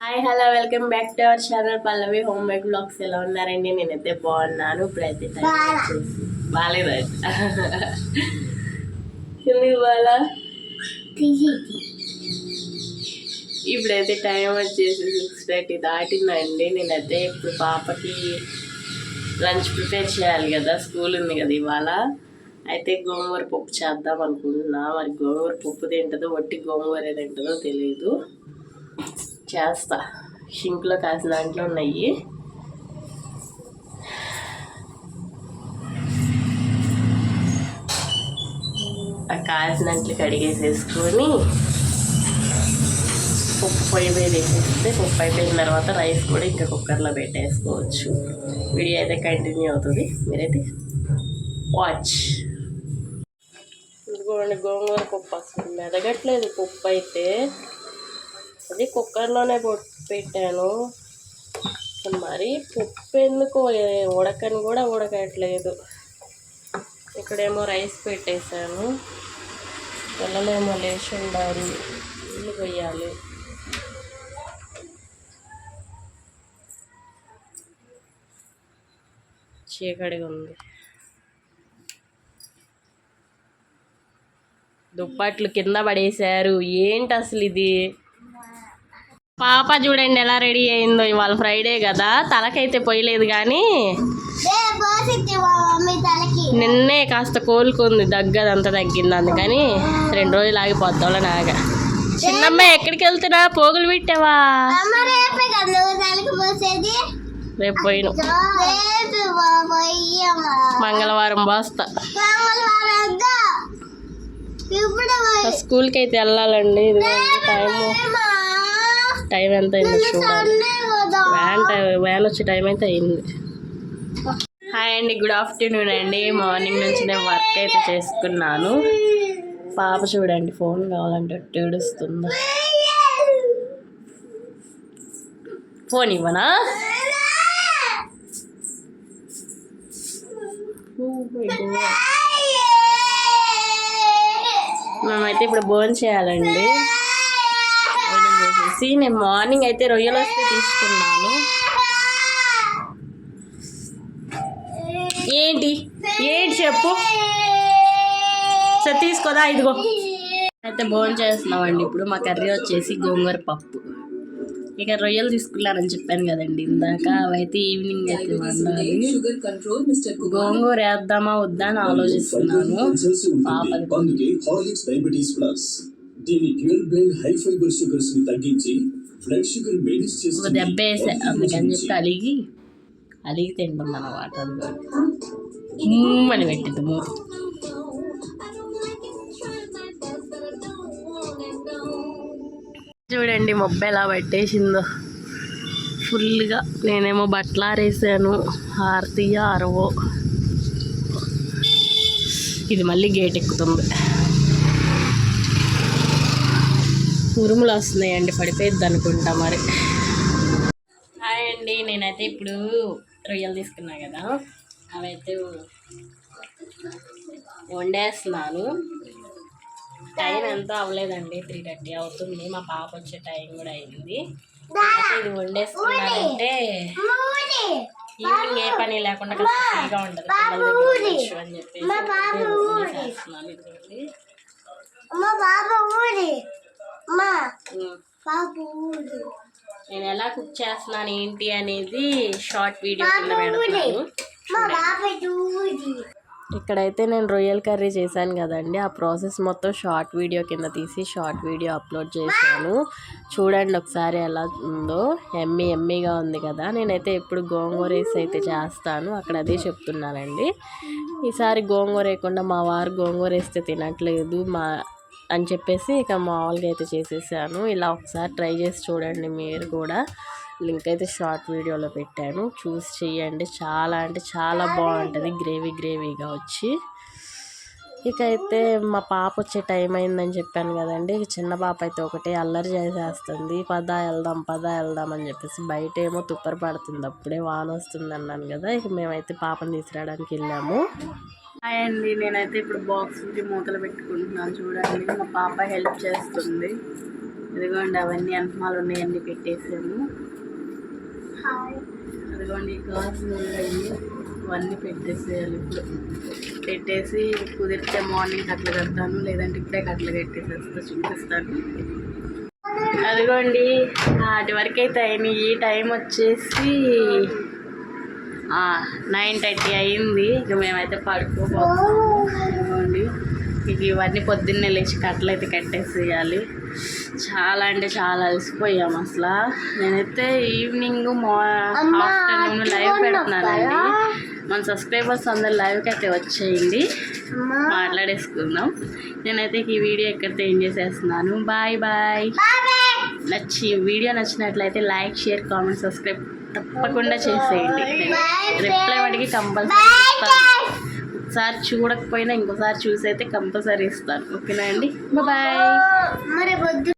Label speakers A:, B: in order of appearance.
A: Hi hello welcome back to our channel Pallavi home made blogs. ఎలా ఉన్నారండి? నేనైతే బాగున్నాను. వచ్చేసి బాగాలేదు బాగా ఇప్పుడైతే టైం వచ్చేసి సిక్స్ థర్టీ దాటిందండి. నేనైతే ఇప్పుడు పాపకి లంచ్ ప్రిపేర్ చేయాలి కదా. స్కూల్ ఉంది కదా ఇవాళ. అయితే గోంగూర పప్పు చేద్దాం అనుకుంటున్నా. మరి గోంగూర పప్పు తింటుందో వట్టి గోంగూర తింటుందో తెలియదు చేస్తా. షింక్లో కాసిన దాంట్లో ఉన్నాయి. ఆ కాసినట్లు కడిగేసేసుకొని పప్పు పొయ్యి మీద వేసేస్తే పప్పు అయిపోయిన తర్వాత రైస్ కూడా ఇంకా కుక్కర్లో పెట్టేసుకోవచ్చు. వీడియో అయితే కంటిన్యూ అవుతుంది. మీరైతే వాచ్. ఇదిగోండి గోంగూర పప్పు అసలు మెదగట్లేదు. పప్పు అయితే అది కుక్కర్లోనే పెట్టాను. మరి పప్పు ఎందుకు ఉడకని కూడా ఉడకట్లేదు. ఇక్కడేమో రైస్ పెట్టేశాను. పిల్లలేమో లేచి ఉండాలి. ఇల్లు కొయ్యాలి చీకటిగా ఉంది. దుప్పట్లు కింద పడేశారు. ఏంటి అసలు ఇది? పాప చూడండి ఎలా రెడీ అయిందో ఇవాళ ఫ్రైడే కదా తలకైతే పోయలేదు కానీ నిన్నే కాస్త కోలుకుంది దగ్గదంతా తగ్గింది అందుకని రెండు రోజులు ఆగిపోతాం నాగా చిన్నమ్మ ఎక్కడికి వెళ్తున్నా? పోగులు పెట్టావా?
B: రేపే
A: పోయిన. మంగళవారం
B: పోయి-
A: స్కూల్కి అయితే వెళ్ళాలండి ఇది టైం
B: అమ్మా,
A: టైం ఎంత అయిందో చూడాలి. వ్యాన్ టైం వ్యాన్ వచ్చే టైం అయితే అయింది. హాయ్ అండి గుడ్ ఆఫ్టర్నూన్ అండి. మార్నింగ్ నుంచి నేను వర్క్ అయితే చేసుకున్నాను. పాప చూడండి ఫోన్ కావాలంటే ఏడుస్తుందా. ఫోన్ ఇవ్వనా. మేమైతే ఇప్పుడు భోజనం చేయాలండి. చేసేసి నేను మార్నింగ్ అయితే రొయ్యలు వస్తే తీసుకున్నాను. ఏంటి? ఏంటి చెప్పు? సరే తీసుకోదా ఇదిగో. అయితే భోజనం చేస్తున్నామండి. ఇప్పుడు మా కర్రీ వచ్చేసి గోంగూర పప్పు. ఇక రొయ్యలు తీసుకున్నానని చెప్పాను కదండి. ఇందాక అవైతే ఈవినింగ్ అయితే వండాలి. గోంగూర వేద్దామా వద్దా అని ఆలోచిస్తున్నాను.
C: దీని డ్యూయల్ బ్లైండ్ హై ఫైబర్ షుగర్స్ని తగ్గించి బ్లడ్ షుగర్ మేనేజ్ చేస్తుంది
A: దెబ్బ అందుకని చెప్పి అలిగి అలిగి తింటుంది అన్నమాట అని చూడండి మొబ్బ ఎలా పట్టేసిందో. ఫుల్గా నేనేమో బట్టలు ఆరేసాను. హారతీయ అరవో ఇది మళ్ళీ గేట్ ఎక్కుతుంది. ఉరుములు వస్తున్నాయండి పడిపోయిద్ది అనుకుంటా మరి. హాయ్ అండి నేనైతే ఇప్పుడు రొయ్యలు తీసుకున్నా కదా అవైతే వండేస్తున్నాను. టైం ఎంతో అవ్వలేదండి త్రీ థర్టీ అవుతుంది మా పాప వచ్చే టైం కూడా అయింది. ఇది వండేసుకున్నానంటే. ఈవినింగ్ ఏ పని లేకుండా ఫ్రీగా ఉండొచ్చు అని చెప్పేసి నేను ఎలా కుక్ చేస్తున్నాను ఏంటి అనేది షార్ట్ వీడియో కింద
B: ఊడి
A: ఇక్కడైతే నేను రొయ్యల్ కర్రీ చేశాను కదండి. ఆ ప్రాసెస్ మొత్తం షార్ట్ వీడియో కింద తీసి షార్ట్ వీడియో అప్లోడ్ చేశాను. చూడండి ఒకసారి ఎలా ఉందో. ఎమ్మి ఎమ్మిగా ఉంది కదా. నేనైతే ఎప్పుడు గోంగూర వేసి అయితే చేస్తాను. అక్కడ అదే చెప్తున్నానండి. ఈసారి గోంగూర వేయకుండా మా వారు గోంగూర వేస్తే తినట్లేదు. మా అని చెప్పేసి ఇక మామూలుగా అయితే చేసేసాను. ఇలా ఒకసారి ట్రై చేసి చూడండి మీరు కూడా. లింక్ అయితే షార్ట్ వీడియోలో పెట్టాను. చూసి చెయ్యండి. చాలా అంటే చాలా బాగుంటుంది. గ్రేవీ గ్రేవీగా వచ్చి. ఇక అయితే మా పాప వచ్చే టైం అయిందని చెప్పాను కదండి. ఇక చిన్న పాప అయితే ఒకటే అల్లరి చేసేస్తుంది. పదా వెళ్దాం పదా వెళ్దాం అని చెప్పేసి బయట ఏమో తుప్పర పడుతుంది. అప్పుడే వాన వస్తుంది అన్నాను కదా. ఇక మేమైతే పాపని తీసుకురావడానికి వెళ్ళాము. హాయ్ అండి. నేనైతే ఇప్పుడు బాక్స్కి మూతలు పెట్టుకుంటున్నాను. చూడండి మా పాప హెల్ప్ చేస్తుంది. ఇదిగోండి అవన్నీ అనుమాలు ఉన్నాయన్నీ పెట్టేసాము. అదిగోండి గాజులు ఉన్నాయి. అవన్నీ పెట్టేసేయాలి ఇప్పుడు. పెట్టేసి కుదిరితే మార్నింగ్ కట్టలు కడతాను. లేదంటే ఇప్పుడే కట్టలు కట్టేసేస్తా చూపిస్తాను. అదిగోండి వాటి వరకు అయితే అయినాయి. ఈ టైం వచ్చేసి నైన్ థర్టీ అయింది. ఇక మేమైతే అదిగోండి ఇక ఇవన్నీ పొద్దున్నే లేచి కట్టలు అయితే కట్టేసేయాలి. చాలా అంటే చాలా అలసిపోయాం అసలు. నేనైతే ఈవినింగ్ మా ఆఫ్టర్నూన్ లైవ్ పెడుతున్నానండి? మన సబ్స్క్రైబర్స్ అందరు లైవ్కి అయితే వచ్చేయండి. మాట్లాడేసుకుందాం. నేనైతే ఈ వీడియో ఎక్కడితో ఏం చేసేస్తున్నాను. బాయ్ బాయ్ నచ్చి వీడియో నచ్చినట్లయితే లైక్ షేర్ కామెంట్ సబ్స్క్రైబ్ తప్పకుండా చేసేయండి. రిప్లై వాటికి కంపల్సరీ ఇస్తాను ఒకసారి చూడకపోయినా ఇంకోసారి చూసి అయితే కంపల్సరీ ఇస్తాను ఓకేనా అండి? బాయ్